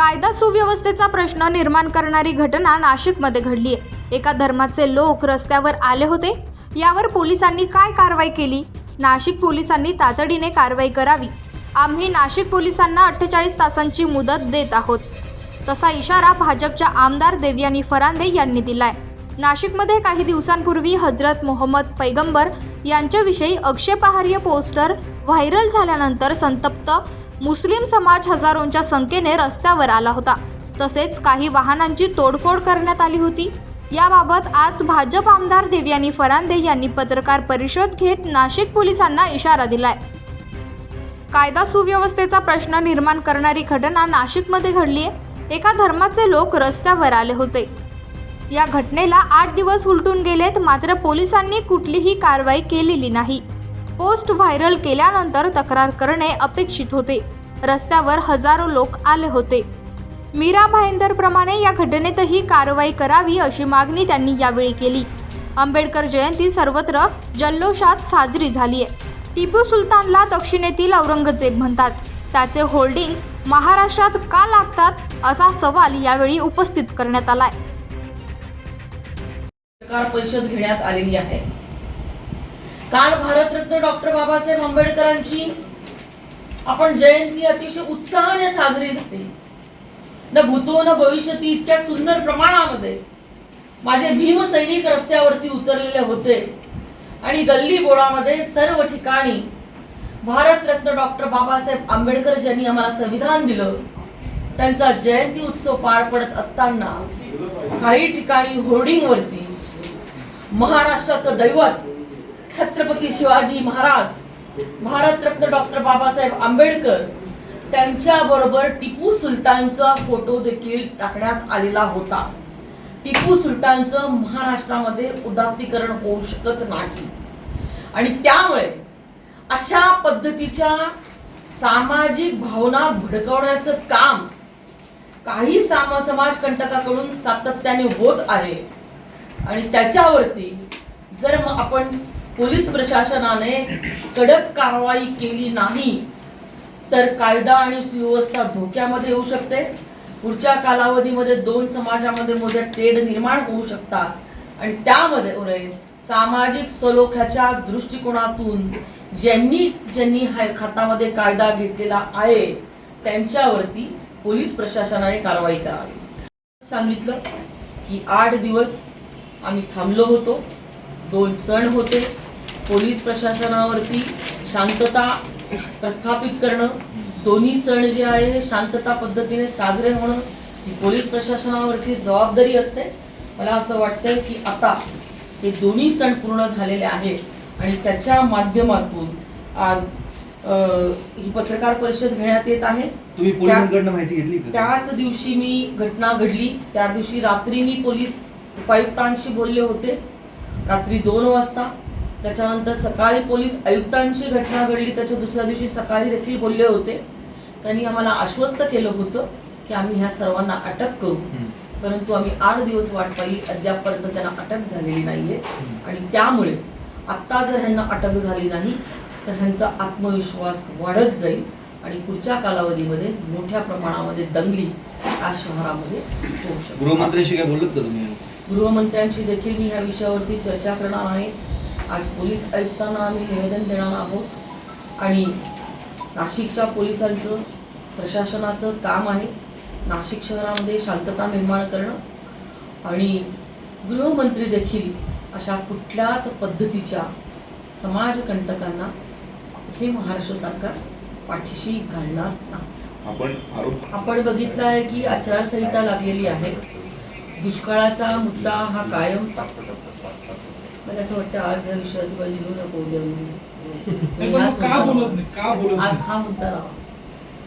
कायदा सुव्यवस्थेचा प्रश्न निर्माण करणारी घटना नाशिकमध्ये घडली आहे एका धर्माचे लोक रस्त्यावर आले होते. यावर पोलिसांनी काय कारवाई केली? नाशिक पोलिसांनी तातडीने कारवाई करावी. आम्ही नाशिक पोलिसांना अठ्ठेचाळीस तासांची मुदत देत आहोत. तसा इशारा भाजपच्या आमदार देवयानी फरांदे यांनी दिलाय. नाशिकमध्ये काही दिवसांपूर्वी हजरत मोहम्मद पैगंबर यांच्याविषयी आक्षेपार्ह पोस्टर व्हायरल झाल्यानंतर संतप्त मुस्लिम समाज हजारोंच्या संख्येने रस्त्यावर आला होता. तसेच काही वाहनांची तोडफोड करण्यात आली होती. याबाबत आज भाजप आमदार देवयानी फरांदे यांनी पत्रकार परिषद घेत नाशिक पोलिसांना इशारा दिलाय. कायदा सुव्यवस्थेचा प्रश्न निर्माण करणारी घटना नाशिकमध्ये घडली आहे एका धर्माचे लोक रस्त्यावर आले होते. या घटनेला आठ दिवस उलटून गेलेत मात्र पोलिसांनी कुठलीही कारवाई केलेली नाही. पोस्ट व्हायरल केल्यानंतर तक्रार करणे अपेक्षित होते. रस्त्यावर हजारो लोक आले होते. मीरा भाईंदरप्रमाणे या घटनेतही कारवाई करावी अशी मागणी त्यांनी यावेळी केली. आंबेडकर जयंती सर्वत्र जल्लोषात साजरी झाली आहे टिपू सुलतानला दक्षिणेतील औरंगजेब म्हणतात. त्याचे होल्डिंग्स महाराष्ट्रात का लागतात असा सवाल यावेळी उपस्थित करण्यात आलाय. परिषद घेण्यात आलेली आहे. काल भारतरत्न डॉक्टर बाबासाहेब आंबेडकरांची आपण जयंती अतिशय उत्साहाने साजरी झाली. न भूतो न भविष्यती इतक्या सुंदर प्रमाणामध्ये माझे भीम सैनिक रस्त्यावरती उतरलेले होते. आणि गल्ली बोळामध्ये सर्व ठिकाणी भारतरत्न डॉक्टर बाबासाहेब आंबेडकर ज्यांनी आम्हाला संविधान दिलं त्यांचा जयंती उत्सव पार पडत असताना काही ठिकाणी होर्डिंगवरती महाराष्ट्राचं दैवत छत्रपती शिवाजी महाराज भारतरत्न डॉक्टर बाबासाहेब आंबेडकर त्यांच्या बरोबर टिपू सुलतानचा फोटो देखील टाकण्यात आलेला होता. टिपू सुलतानचं महाराष्ट्रामध्ये उदात्तीकरण होऊ शकत नाही. आणि त्यामुळे अशा पद्धतीच्या सामाजिक भावना भडकवण्याचं काम काही साम समाज कंटकाकडून सातत्याने होत आहे. आणि त्याच्यावरती जर मग आपण पोलीस प्रशासनाने कडक कारवाई केली नाही तर कायदा आणि सुव्यवस्था धोक्यामध्ये येऊ शकते. पुढच्या कालावधीमध्ये दोन समाजामध्ये मोठे तेढ निर्माण होऊ शकतात. आणि त्यामध्ये सामाजिक सलोख्याच्या दृष्टिकोनातून ज्यांनी ज्यांनी हा खातामध्ये कायदा घेतलेला आहे त्यांच्यावरती पोलीस प्रशासनाने कारवाई करावी. सांगितलं की आठ दिवस आम्ही थांबलो होतो. दोन सण होते. पोलीस प्रशासनावरती शांतता प्रस्थापित करणं दोन्ही सण जे आहे हे शांतता पद्धतीने साजरे होणं ही पोलीस प्रशासनावरती जबाबदारी असते. मला असं वाटतं की आता हे दोन्ही सण पूर्ण झालेले आहेत आणि त्याच्या माध्यमातून आज ही पत्रकार परिषद घेण्यात येत आहे. तुम्ही पोलिसांकडनं माहिती घेतली त्याच दिवशी मी घटना घडली. त्या दिवशी रात्री मी पोलीस उपायुक्तांशी बोलले होते. रात्री दोन वाजता. त्याच्यानंतर सकाळी पोलीस आयुक्तांची घटना घडली त्याच्या दुसऱ्या दिवशी सकाळी देखील बोलले होते. त्यांनी आम्हाला आश्वस्त केलं होतं की आम्ही ह्या सर्वांना अटक करू. परंतु आम्ही आठ दिवस वाट पाहिली अद्यापपर्यंत त्यांना अटक झालेली नाहीये. आणि त्यामुळे आत्ता जर ह्यांना अटक झाली नाही तर ह्यांचा आत्मविश्वास वाढत जाईल आणि पुढच्या कालावधीमध्ये मोठ्या प्रमाणामध्ये दंगली या शहरामध्ये होऊ गृहमंत्र्यांशी काय बोलत का तुम्ही? गृहमंत्र्यांशी देखील मी ह्या विषयावरती चर्चा करणार आहे. आज पोलीस आयुक्तांना आम्ही निवेदन देणार आहोत. आणि नाशिकच्या पोलिसांचं प्रशासनाचं काम आहे नाशिक शहरामध्ये शांतता निर्माण करणं. आणि गृहमंत्री देखील अशा कुठल्याच पद्धतीच्या समाजकंटकांना हे महाराष्ट्र सरकार पाठीशी घालणार नाही. आपण बघितलं आहे की आचारसंहिता लागलेली आहे. दुष्काळाचा मुद्दा हा कायम मला असं वाटतं आज या नको उद्या नाही. पण मग का बोलत नाही? का बोलत. आज नाही? हा मुद्दा लावा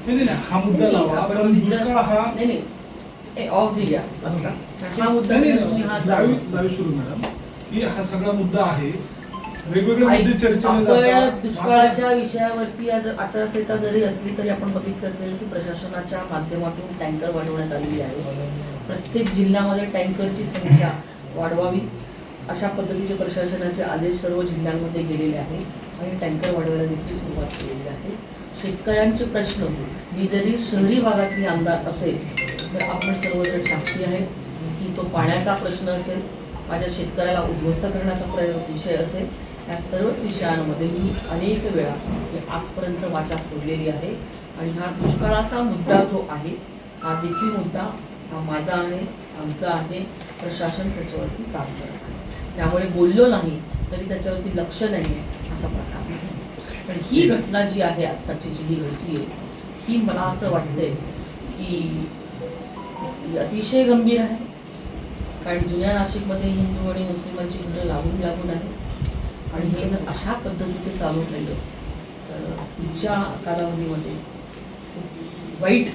नाही नाही, नाही, हा मुद्दा लावा आपण पण बघितलं- दुष्काळ हा नाही ऑफ दिल्या आता. हा मुद्दा नाही, तुम्ही हा नाही, जाऊ लावी लावी सुरू मॅडम की हा सगळा मुद्दा आहे वेगवेगळे मुद्दे ऐक, चर्चेने आपण जातात. दुष्काळाच्या विषयावरती आज आचारसंहिता जरी असली तरी आपण बघितलं असेल की प्रशासनाच्या माध्यमातून टँकर वाढवण्यात आलेली आहे प्रत्येक जिल्ह्यामध्ये टँकरची संख्या वाढवावी अशा पद्धतीचे प्रशासनाचे आदेश सर्व जिल्ह्यांमध्ये गेलेले आहे आणि टँकर वाढवायला देखील सुरुवात केलेली आहे. शेतकऱ्यांचे प्रश्न मी जरी शहरी भागातली आमदार असेल तर आपण सर्वजण साक्षी आहेत. की तो पाण्याचा प्रश्न असेल माझ्या शेतकऱ्याला उद्ध्वस्त करण्याचा प्र विषय असेल या सर्वच विषयांमध्ये मी अनेक वेळा आजपर्यंत वाचा फोडलेली आहे. आणि हा दुष्काळाचा मुद्दा जो आहे हा देखील मुद्दा हा माझा आहे. आमचं आहे प्रशासन त्याच्यावरती काम करत आहे. त्यामुळे बोललो नाही तरी त्याच्यावरती लक्ष नाही आहे असा प्रकार पण ही घटना जी आहे आत्ताची जी ही घडती आहे ही मला असं वाटतंय की अतिशय गंभीर आहे. कारण जुन्या नाशिकमध्ये हिंदू आणि मुस्लिमांची घरं लागून लागून आहे आणि हे जर अशा पद्धतीने चालू राहिलं तर पुढच्या कालावधीमध्ये खूप वाईट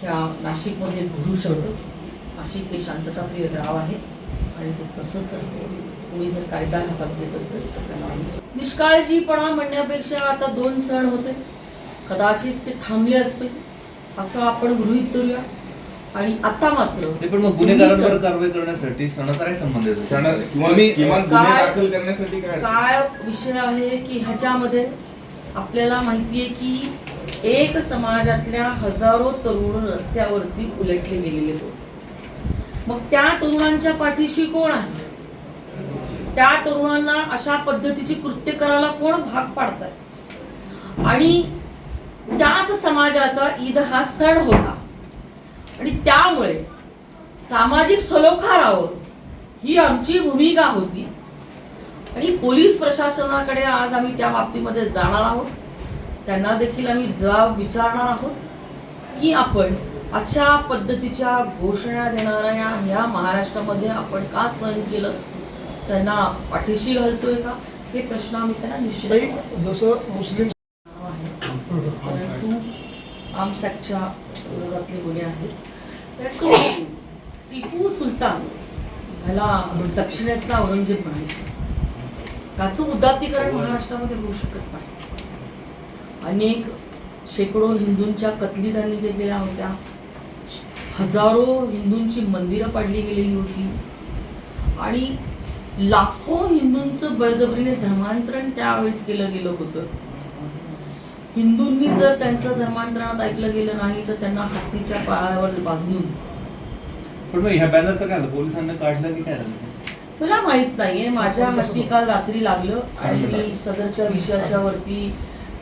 ह्या नाशिकमध्ये घडू शकतं. नाशिक हे शांतताप्रिय गाव आहे. आणि ते तसंच कोणी जर कायदा हातात घेत असेल तर त्याला आम्ही निष्काळजीपणा म्हणण्यापेक्षा आता दोन सण होते. कदाचित ते थांबले असते असं आपण गृहीत धरूया. आणि आता मात्र पण मग गुन्हेगारांवर कारवाई करण्यासाठी सणाचा काय संबंध आहे? सण किंवा तुम्ही- किमान गुन्हे काय- दाखल करण्यासाठी काय अडचण? काय विषय आहे की ह्याच्यामध्ये आपल्याला माहिती आहे की एक समाजातल्या हजारो तरुण रस्त्यावरती उलटले गेलेले होते. मग त्या तरुणांच्या पाठीशी कोण आहे? त्या तरुणांना अशा पद्धतीची कृत्य करायला कोण भाग पाडतात आणि त्याच समाजाचा ईद हा सण होता. आणि त्यामुळे सामाजिक सलोखा राहावं ही आमची भूमिका होती. आणि पोलीस प्रशासनाकडे आज आम्ही त्या बाबतीमध्ये जाणार आहोत. त्यांना देखील आम्ही जबाब विचारणार आहोत की आपण अशा पद्धतीच्या घोषणा देणाऱ्या ह्या महाराष्ट्रामध्ये आपण का सहन केलं? त्यांना पाठीशी घालतोय का? हे प्रश्न आम्ही त्यांना निश्चित जसं मुस्लिम परंतु आमसॅकच्या विरोधातले गुन्हे आहेत. टिपू सुलतान ह्याला दक्षिणेतला औरंगजेब म्हणायचे. त्याचं उदात्तीकरण महाराष्ट्रामध्ये होऊ शकत नाही. अनेक शेकडो हिंदूंच्या कतली त्यांनी केलेल्या होत्या. हजारो हिंदूंची मंदिरं पाडली गेलेली होती. आणि लाखो हिंदूंचं बळजबरीने धर्मांतरण त्यावेळेस केलं गेलं होतं. हिंदूंनी जर त्यांचं धर्मांतरणात ऐकलं गेलं नाही तर त्यांना हत्तीच्या पायावर बांधून. पण मग ह्या बॅनरचं काय झालं? पोलिसांना काढलं की काय झालं? मला माहीत नाहीये माझ्या हाती काल रात्री लागलं आणि मी सदरच्या विषयाच्या वरती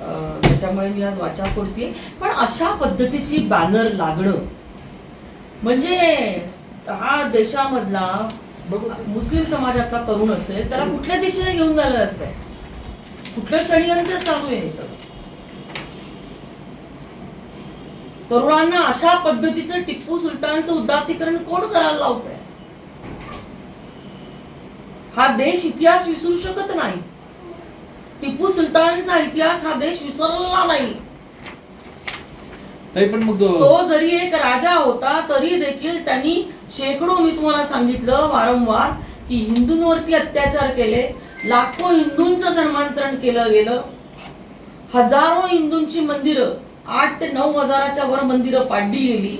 अं, त्याच्यामुळे मी आज वाचा फोडते पण अशा पद्धतीची बॅनर लागणं म्हणजे हा देशामधला मुस्लिम समाजातला तरुण असेल त्याला कुठल्या दिशेने घेऊन जायला जात काय कुठलं षडयंत्र चालू आहे सगळं? तरुणांना अशा पद्धतीचं टिप्पू सुलतानचं उदात्तीकरण कोण करायला लावत आहे हा देश इतिहास विसरू शकत नाही. टिपू सुलतानचा इतिहास हा देश विसरला नाही. ताई पण मग तो- जरी एक राजा होता तरी देखील त्यांनी शेकडो मी तुम्हाला सांगितलं वारंवार की हिंदूंवरती अत्याचार केले लाखो हिंदूंचं धर्मांतरण केलं गेलं हजारो हिंदूंची मंदिरं आठ ते नऊ हजाराच्या वर मंदिरं पाडली गेली.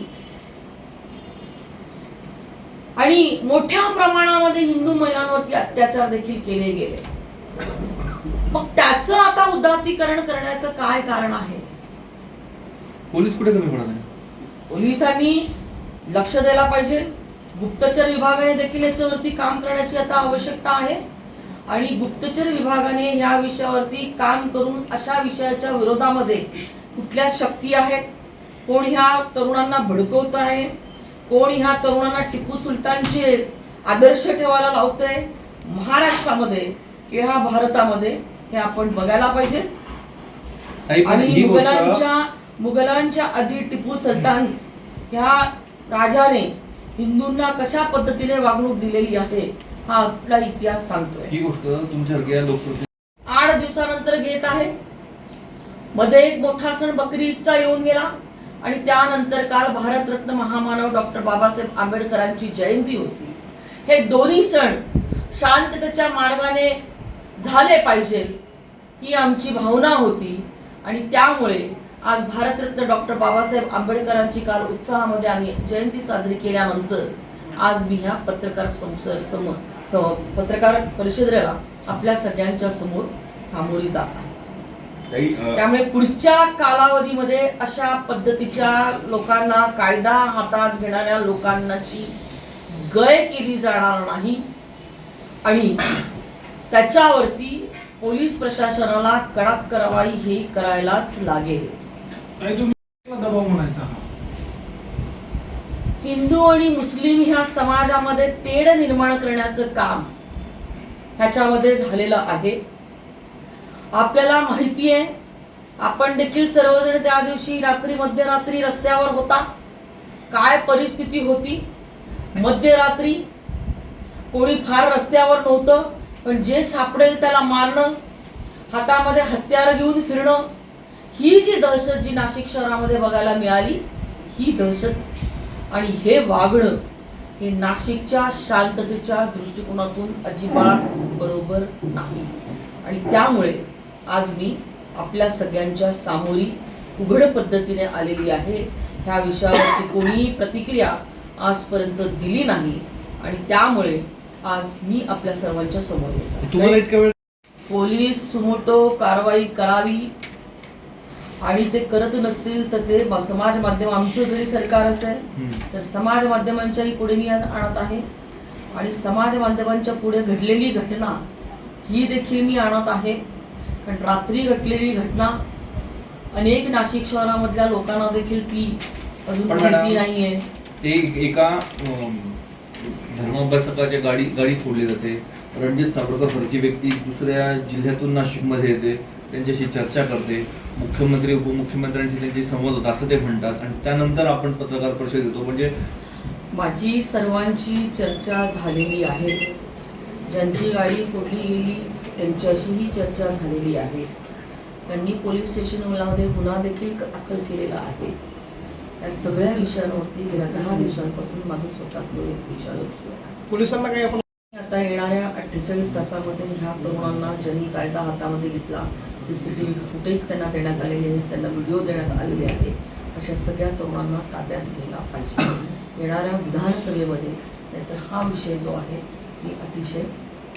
आणि मोठ्या प्रमाणामध्ये हिंदू महिलांवरती अत्याचार देखील केले गेले. मग त्याचं आता उदात्तीकरण करण्याचं काय कारण आहे? पोलीस कुठे कमी पडत आहे पोलिसांनी लक्ष द्यायला पाहिजे. गुप्तचर विभागाने देखील याच्यावरती काम करण्याची आता आवश्यकता आहे. आणि गुप्तचर विभागाने या विषयावरती काम करून अशा विषयाच्या विरोधामध्ये कुठल्या शक्ती आहेत? कोण ह्या तरुणांना भडकवत आहे? कोण ह्या तरुणांना टिपू सुलतानचे आदर्श ठेवायला लावतंय? महाराष्ट्रामध्ये किंवा भारतामध्ये हे आपण बघायला पाहिजे. आणि गोष्ट मुघलांच्या आधी टिपू सुलतान ह्या राजाने हिंदूंना कशा पद्धतीने वागणूक दिलेली आहे हा आपला इतिहास सांगतोय. ही गोष्ट लोकप्रतिनिधी आठ दिवसानंतर घेत आहे. मध्ये एक मोठा सण बकरी ईदचा येऊन गेला आणि त्यानंतर काल भारतरत्न महामानव डॉक्टर बाबासाहेब आंबेडकरांची जयंती होती. हे दोन्ही सण शांततेच्या मार्गाने झाले पाहिजे ही आमची भावना होती आणि त्यामुळे आज भारतरत्न डॉक्टर बाबासाहेब आंबेडकरांची काल उत्साहामध्ये आम्ही जयंती साजरी केल्यानंतर आज मी ह्या पत्रकार संसर सम सम- पत्रकार परिषदेला आपल्या सगळ्यांच्या समोर सामोरी जात आहे. त्यामुळे पुढच्या कालावधीमध्ये अशा पद्धतीच्या लोकांना कायदा हातात घेणाऱ्या लोकांनाची गय केली जाणार नाही आणि त्याच्यावरती पोलीस प्रशासनाला कडक कारवाई हे करायलाच लागेल. तुम्ही दबाव म्हणायचा हिंदू आणि मुस्लिम ह्या समाजामध्ये तेढ निर्माण करण्याचं काम ह्याच्यामध्ये झालेलं आहे. आपल्याला माहिती आहे आपण देखील सर्वजण त्या दिवशी रात्री मध्यरात्री रस्त्यावर होता. काय परिस्थिती होती? मध्यरात्री कोणी फार रस्त्यावर नव्हतं पण जे सापडेल त्याला मारणं हातामध्ये हत्यार घेऊन फिरणं ही जी दहशत जी नाशिक शहरामध्ये बघायला मिळाली ही दहशत आणि हे वागणं हे नाशिकच्या शांततेच्या दृष्टिकोनातून अजिबात बरोबर नाही. आणि त्यामुळे आज मी आपल्या सगळ्यांच्या सामोरी उघड पद्धतीने आलेली आहे. ह्या विषयावरती कोणीही प्रतिक्रिया आजपर्यंत दिली नाही आणि त्यामुळे आज मी आपल्या सर्वांच्या समोर येत पोलीस सुमोटो कारवाई करावी आणि ते करत नसतील तर ते समाज माध्यम आमचं जरी सरकार असेल. तर समाज माध्यमांच्याही पुढे मी आज आणत आहे. आणि समाज माध्यमांच्या पुढे घडलेली घटना ही देखील मी आणत आहे. कारण रात्री घडलेली घटना अनेक नाशिक शहरामधल्या लोकांना देखील ती अजून माहिती नाहीये. ते एका धर्माभ्यासकाच्या गाडी गाडी फोडली जाते. रणजित सावरकर सारखी व्यक्ती दुसऱ्या जिल्ह्यातून नाशिकमध्ये येते. त्यांच्याशी चर्चा करते. मुख्यमंत्री उपमुख्यमंत्र्यांशी त्यांची संवाद होता असं ते म्हणतात. आणि त्यानंतर आपण पत्रकार परिषद देतो म्हणजे माझी सर्वांची चर्चा झालेली आहे. ज्यांची गाडी फोडली गेली त्यांच्याशीही चर्चा झालेली आहे. त्यांनी पोलीस स्टेशनमध्ये गुन्हा देखील दाखल केलेला आहे. या सगळ्या विषयांवरती गेल्या दहा दिवसांपासून माझं स्वतःचं एक दिशा लक्ष आहे पोलिसांना काही आपण आता येणाऱ्या अठ्ठेचाळीस तासामध्ये ह्या तरुणांना ज्यांनी कायदा हातामध्ये घेतला C C T V footage त्यांना देण्यात आलेले आहेत त्यांना व्हिडिओ देण्यात आलेले आहे अशा सगळ्या तरुणांना ताब्यात गेला पाहिजे. येणाऱ्या विधानसभेमध्ये नाहीतर हा विषय जो आहे मी अतिशय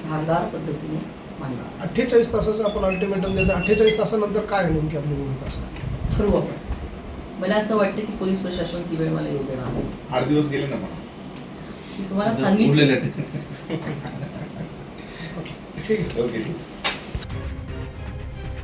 धारदार पद्धतीने मांडणार. अठ्ठेचाळीस तासाचं आपण अल्टिमेटम देतो. अठ्ठेचाळीस तासानंतर काय आहे नेमकी आपली भूमिका ठरवू आपण. मला असं वाटतं की पोलीस प्रशासन ती वेळ मला येऊ देणार नाही. आठ दिवस गेले ना पण मी तुम्हाला सांगितलं. ठीक आहे. ओके.